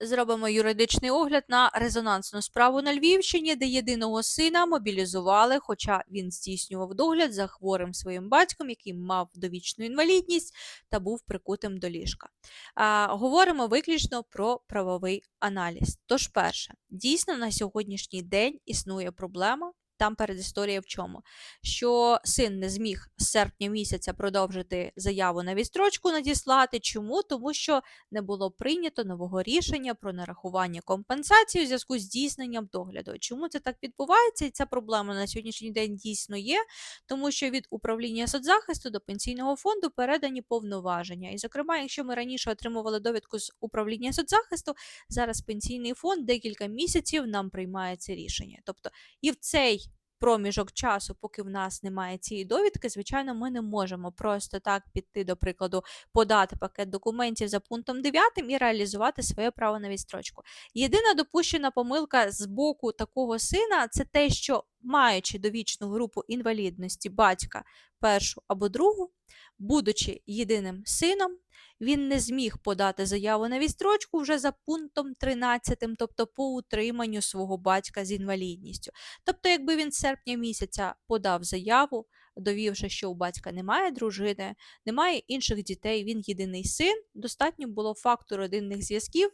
Зробимо юридичний огляд на резонансну справу на Львівщині, де єдиного сина мобілізували, хоча він здійснював догляд за хворим своїм батьком, який мав довічну інвалідність та був прикутим до ліжка. А, говоримо виключно про правовий аналіз. Тож, перше, дійсно на сьогоднішній день існує проблема. Там передісторія в чому? Що син не зміг з серпня місяця продовжити заяву на відстрочку надіслати. Чому? Тому що не було прийнято нового рішення про нарахування компенсації у зв'язку з здійсненням догляду. Чому це так відбувається? І ця проблема на сьогоднішній день дійсно є, тому що від управління соцзахисту до пенсійного фонду передані повноваження. І, зокрема, якщо ми раніше отримували довідку з управління соцзахисту, зараз пенсійний фонд декілька місяців нам приймає це рішення. Тобто і в цей проміжок часу, поки в нас немає цієї довідки, звичайно, ми не можемо просто так піти, до прикладу, подати пакет документів за пунктом 9 і реалізувати своє право на відстрочку. Єдина допущена помилка з боку такого сина це те, що маючи довічну групу інвалідності батька першу або другу, будучи єдиним сином, він не зміг подати заяву на відстрочку вже за пунктом 13, тобто по утриманню свого батька з інвалідністю. Тобто, якби він з серпня місяця подав заяву, довівши, що у батька немає дружини, немає інших дітей, він єдиний син, достатньо було факту родинних зв'язків,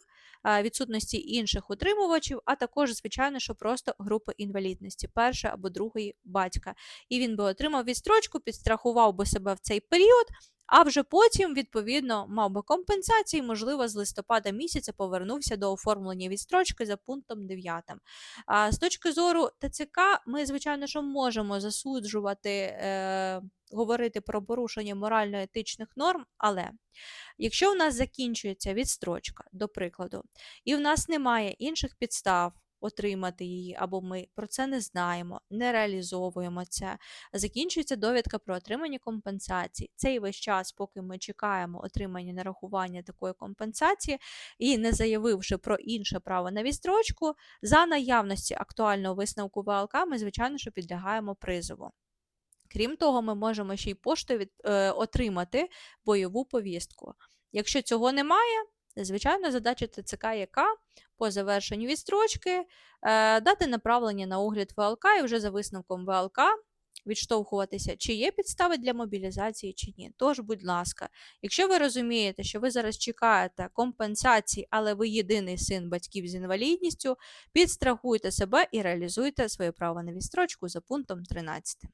відсутності інших утримувачів, а також, звичайно, що просто групи інвалідності, першої або другої батька. І він би отримав відстрочку, підстрахував би себе в цей період, а вже потім, відповідно, мав би компенсації, можливо, з листопада місяця повернувся до оформлення відстрочки за пунктом 9. А з точки зору ТЦК, ми, звичайно, що можемо засуджувати, е, говорити про порушення морально-етичних норм, але якщо в нас закінчується відстрочка, до прикладу, і в нас немає інших підстав. Отримати її, або ми про це не знаємо, не реалізовуємо це. Закінчується довідка про отримання компенсації. Цей весь час, поки ми чекаємо отримання нарахування такої компенсації і не заявивши про інше право на відстрочку, за наявності актуального висновку ВЛК ми, звичайно, що підлягаємо призову. Крім того, ми можемо ще й поштою від, е, отримати бойову повістку. Якщо цього немає, звичайно, задача ТЦК, яка по завершенню відстрочки е, дати направлення на огляд ВЛК і вже за висновком ВЛК відштовхуватися, чи є підстави для мобілізації, чи ні. Тож, будь ласка, якщо ви розумієте, що ви зараз чекаєте компенсації, але ви єдиний син батьків з інвалідністю, підстрахуйте себе і реалізуйте своє право на відстрочку за пунктом 13.